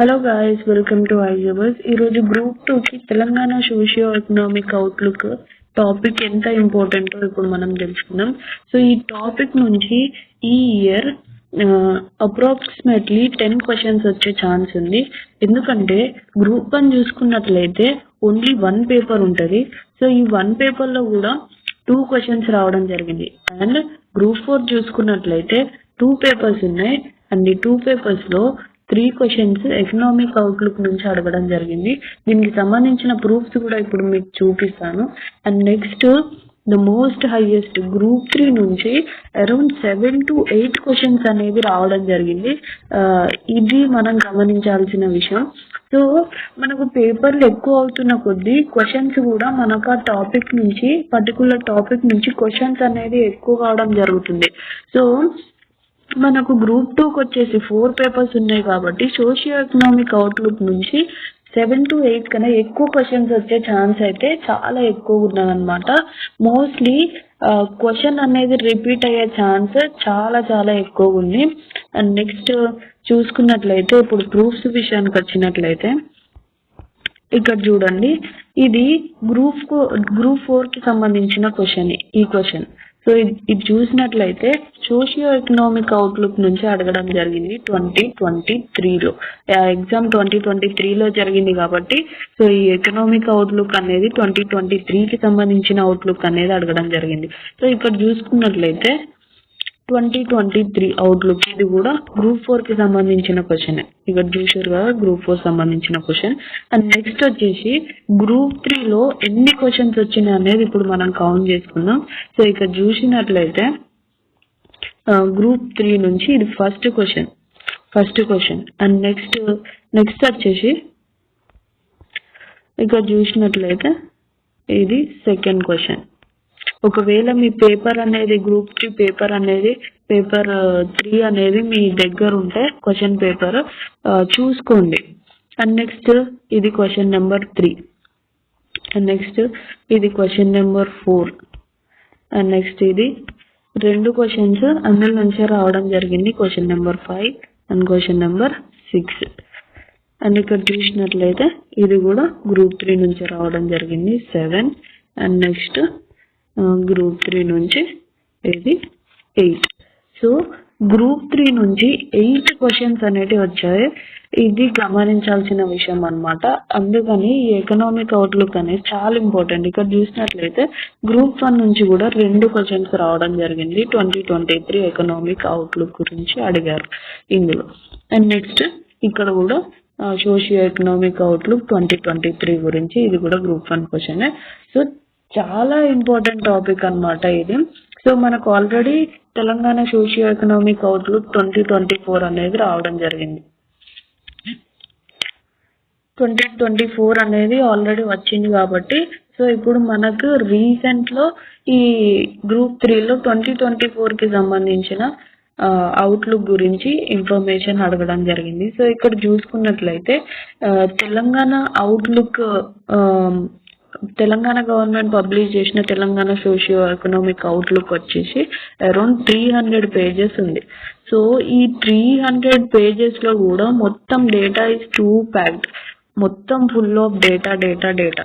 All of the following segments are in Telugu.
హలో గాయస్ వెల్కమ్ టు ఐజబర్స్ ఈరోజు గ్రూప్ టూకి Telangana socio economic outlook topic ఎంత ఇంపార్టెంటో ఇప్పుడు మనం తెలుసుకుందాం. సో ఈ టాపిక్ నుంచి ఈ ఇయర్ అప్రాక్సిమేట్లీ టెన్ క్వశ్చన్స్ వచ్చే ఛాన్స్ ఉంది. ఎందుకంటే గ్రూప్ వన్ చూసుకున్నట్లయితే ఓన్లీ వన్ పేపర్ ఉంటుంది. సో ఈ వన్ పేపర్లో కూడా టూ క్వశ్చన్స్ రావడం జరిగింది. అండ్ గ్రూప్ ఫోర్ చూసుకున్నట్లయితే టూ పేపర్స్ ఉన్నాయి. అండ్ ఈ టూ పేపర్స్లో త్రీ క్వశ్చన్స్ ఎకనామిక్ అవుట్లుక్ నుంచి అడగడం జరిగింది. దీనికి సంబంధించిన ప్రూఫ్స్ కూడా ఇప్పుడు మీకు చూపిస్తాను. And next the most highest group three నుంచి around seven to eight questions అనేవి రావడం జరిగింది. ఇది మనం గమనించాల్సిన విషయం. సో మనకు పేపర్లు ఎక్కువ అవుతున్న కొద్దీ క్వశ్చన్స్ కూడా మనకు ఆ టాపిక్ నుంచి పర్టికులర్ టాపిక్ నుంచి క్వశ్చన్స్ అనేది ఎక్కువ కావడం జరుగుతుంది. సో మనకు గ్రూప్ టూకి వచ్చేసి ఫోర్ పేపర్స్ ఉన్నాయి కాబట్టి సోషియో ఎకనామిక్ అవుట్లుక్ నుంచి సెవెన్ టు ఎయిట్ కన్నా ఎక్కువ క్వశ్చన్స్ వచ్చే ఛాన్స్ అయితే చాలా ఎక్కువ ఉన్నదన్నమాట. మోస్ట్లీ క్వశ్చన్ అనేది రిపీట్ అయ్యే ఛాన్స్ చాలా చాలా ఎక్కువ ఉంది. అండ్ నెక్స్ట్ చూసుకున్నట్లయితే ఇప్పుడు ప్రూఫ్స్ విషయానికి వచ్చినట్లయితే ఇక్కడ చూడండి. ఇది గ్రూప్ గ్రూప్ ఫోర్కి సంబంధించిన క్వశ్చన్ ఈ క్వశ్చన్ సో ఇది ఇది చూసినట్లయితే సోషియో ఎకనామిక్ అవుట్లుక్ నుంచి అడగడం జరిగింది ట్వంటీ ట్వంటీ త్రీలో. ఎగ్జామ్ ట్వంటీ ట్వంటీ త్రీలో జరిగింది కాబట్టి సో ఈ ఎకనామిక్ అవుట్లుక్ అనేది ట్వంటీ ట్వంటీ త్రీకి సంబంధించిన అవుట్లుక్ అనేది అడగడం జరిగింది. సో ఇక్కడ చూసుకున్నట్లయితే ట్వంటీ ట్వంటీ త్రీ అవుట్లుక్ ఇది కూడా గ్రూప్ ఫోర్కి సంబంధించిన క్వశ్చన్ ఇక్కడ చూసారు కదా గ్రూప్ ఫోర్ సంబంధించిన క్వశ్చన్ అండ్ నెక్స్ట్ వచ్చేసి గ్రూప్ త్రీలో ఎన్ని క్వశ్చన్స్ వచ్చినాయి అనేది ఇప్పుడు మనం కౌంట్ చేసుకుందాం. సో ఇక్కడ చూసినట్లయితే గ్రూప్ త్రీ నుంచి ఇది first question first question and next next వచ్చేసి ఇక్కడ చూసినట్లయితే ఇది సెకండ్ క్వశ్చన్ ఒకవేళ మీ పేపర్ అనేది గ్రూప్ త్రీ పేపర్ అనేది పేపర్ త్రీ అనేది మీ దగ్గర ఉంటే క్వశ్చన్ పేపర్ చూసుకోండి. అండ్ నెక్స్ట్ ఇది question number three. And next ఇది question number four. And next ఇది రెండు క్వశ్చన్స్ అందులో నుంచే రావడం జరిగింది. Question number five and question number six and ఇక్కడ చూసినట్లయితే ఇది కూడా గ్రూప్ త్రీ నుంచి రావడం జరిగింది. Seven and next group three నుంచి ఇది ఎయిట్ సో గ్రూప్ త్రీ నుంచి ఎయిట్ క్వశ్చన్స్ అనేటివి వచ్చాయి. ఇది గమనించాల్సిన విషయం అనమాట అందుకని ఈ ఎకనామిక్ అవుట్లుక్ అనేది చాలా ఇంపార్టెంట్ ఇక్కడ చూసినట్లయితే గ్రూప్ వన్ నుంచి కూడా రెండు క్వశ్చన్స్ రావడం జరిగింది. Twenty twenty three economic outlook గురించి అడిగారు ఇందులో. అండ్ నెక్స్ట్ ఇక్కడ కూడా socio economic outlook twenty twenty three గురించి ఇది కూడా గ్రూప్ వన్ క్వశ్చన్ సో చాలా ఇంపార్టెంట్ టాపిక్ అన్నమాట ఇది. సో మనకు already Telangana socio economic outlook twenty twenty four అనేది రావడం జరిగింది. ట్వంటీ ట్వంటీ ఫోర్ అనేది ఆల్రెడీ వచ్చింది కాబట్టి సో ఇప్పుడు మనకు రీసెంట్లో ఈ గ్రూప్ త్రీలో ట్వంటీ ట్వంటీ ఫోర్కి సంబంధించిన అవుట్లుక్ గురించి ఇన్ఫర్మేషన్ అడగడం జరిగింది. సో ఇక్కడ చూసుకున్నట్లయితే Telangana outlook Telangana government publish చేసిన తెలంగాణ సోషియో ఎకనామిక్ అవుట్లుక్ వచ్చేసి అరౌండ్ త్రీ హండ్రెడ్ పేజెస్ ఉంది. సో ఈ త్రీ హండ్రెడ్ పేజెస్లో కూడా మొత్తం డేటా ఇస్ టూ ప్యాక్డ్ మొత్తం full of data data data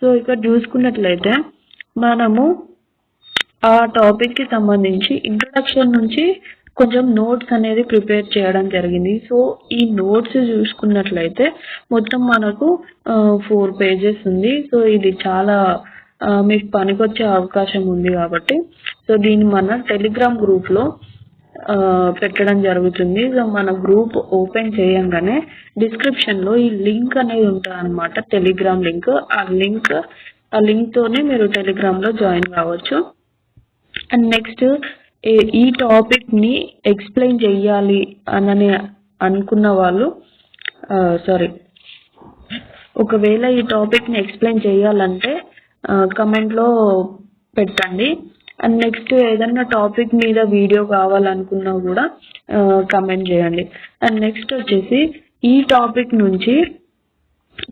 so ఇక్కడ చూసుకున్నట్లయితే మనము ఆ టాపిక్కి సంబంధించి ఇంట్రొడక్షన్ నుంచి కొంచెం నోట్స్ అనేది ప్రిపేర్ చేయడం జరిగింది. సో ఈ నోట్స్ చూసుకున్నట్లయితే మొత్తం మనకు ఫోర్ పేజెస్ ఉంది. సో ఇది చాలా మీకు పనికొచ్చే అవకాశం ఉంది కాబట్టి. సో దీన్ని మన టెలిగ్రామ్ గ్రూప్లో పెట్టడం జరుగుతుంది. సో మన గ్రూప్ ఓపెన్ చేయంగానే డిస్క్రిప్షన్లో ఈ లింక్ అనేది ఉంటుంది అనమాట టెలిగ్రామ్ లింక్ ఆ లింక్ ఆ లింక్ తోనే మీరు టెలిగ్రామ్లో జాయిన్ కావచ్చు. అండ్ నెక్స్ట్ ఈ టాపిక్ని ఎక్స్ప్లెయిన్ చెయ్యాలి అనని అనుకున్న వాళ్ళు సారీ ఒకవేళ ఈ టాపిక్ని ఎక్స్ప్లెయిన్ చేయాలంటే కమెంట్లో పెట్టండి. అండ్ నెక్స్ట్ ఏదన్నా టాపిక్ మీద వీడియో కావాలనుకున్నా కూడా కమెంట్ చేయండి. అండ్ నెక్స్ట్ వచ్చేసి ఈ టాపిక్ నుంచి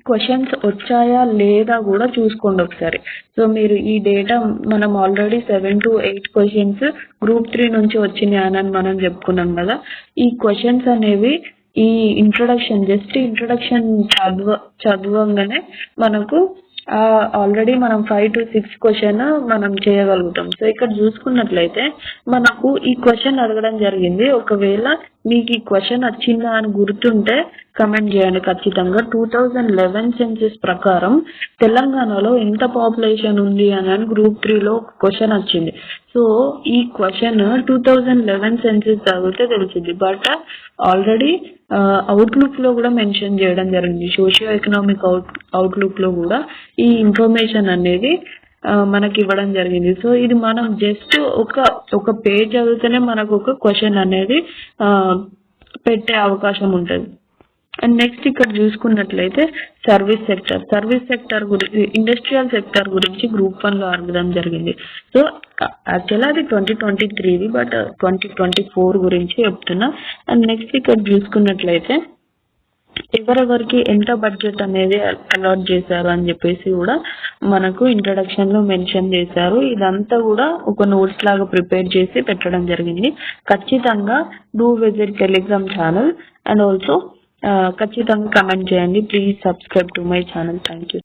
క్వశ్చన్స్ వచ్చాయా లేదా కూడా చూసుకోండి ఒకసారి. సో మీరు ఈ డేటా మనం already seven to eight questions group three నుంచి వచ్చినాయి అని మనం చెప్పుకున్నాం కదా. ఈ క్వశ్చన్స్ అనేవి ఈ ఇంట్రొడక్షన్ జస్ట్ ఇంట్రొడక్షన్ చదవ చదవంగానే మనకు ఆల్రెడీ మనం ఫైవ్ టు సిక్స్ క్వశ్చన్ మనం చేయగలుగుతాం. సో ఇక్కడ చూసుకున్నట్లయితే మనకు ఈ క్వశ్చన్ అడగడం జరిగింది. ఒకవేళ మీకు ఈ క్వశ్చన్ వచ్చిందా అని గుర్తుంటే కమెంట్ చేయండి ఖచ్చితంగా. టూ థౌజండ్ లెవెన్ సెన్సెస్ ప్రకారం తెలంగాణలో ఎంత పాపులేషన్ ఉంది అని గ్రూప్ త్రీలో ఒక క్వశ్చన్ వచ్చింది. సో ఈ question two thousand eleven census చదివితే తెలిసింది. బట్ ఆల్రెడీ అవుట్లుక్లో కూడా మెన్షన్ చేయడం జరిగింది. సోషియో ఎకనామిక్ అవుట్ అవుట్లుక్లో కూడా ఈ ఇన్ఫర్మేషన్ అనేది మనకి ఇవ్వడం జరిగింది. సో ఇది మనం జస్ట్ ఒక ఒక పేజ్ చదివితేనే మనకు ఒక క్వశ్చన్ అనేది పెట్టే అవకాశం ఉంటుంది. అండ్ నెక్స్ట్ ఇక్కడ చూసుకున్నట్లయితే సర్వీస్ సెక్టర్ సర్వీస్ సెక్టర్ గురించి ఇండస్ట్రియల్ సెక్టర్ గురించి గ్రూప్ వన్లో అడగడం జరిగింది. సో యాక్చువల్ అది ట్వంటీ ట్వంటీ త్రీది బట్ ట్వంటీ ట్వంటీ ఫోర్ గురించి చెప్తున్నా. అండ్ నెక్స్ట్ ఇక్కడ చూసుకున్నట్లయితే ఎవరెవరికి ఎంత బడ్జెట్ అనేది అలాట్ చేశారు అని చెప్పేసి కూడా మనకు ఇంట్రడక్షన్లో మెన్షన్ చేశారు. ఇదంతా కూడా ఒక నోట్స్ లాగా ప్రిపేర్ చేసి పెట్టడం జరిగింది. ఖచ్చితంగా do visit Telegram channel and also ఖచ్చితంగా కమెంట్ చేయండి please subscribe to my channel thank you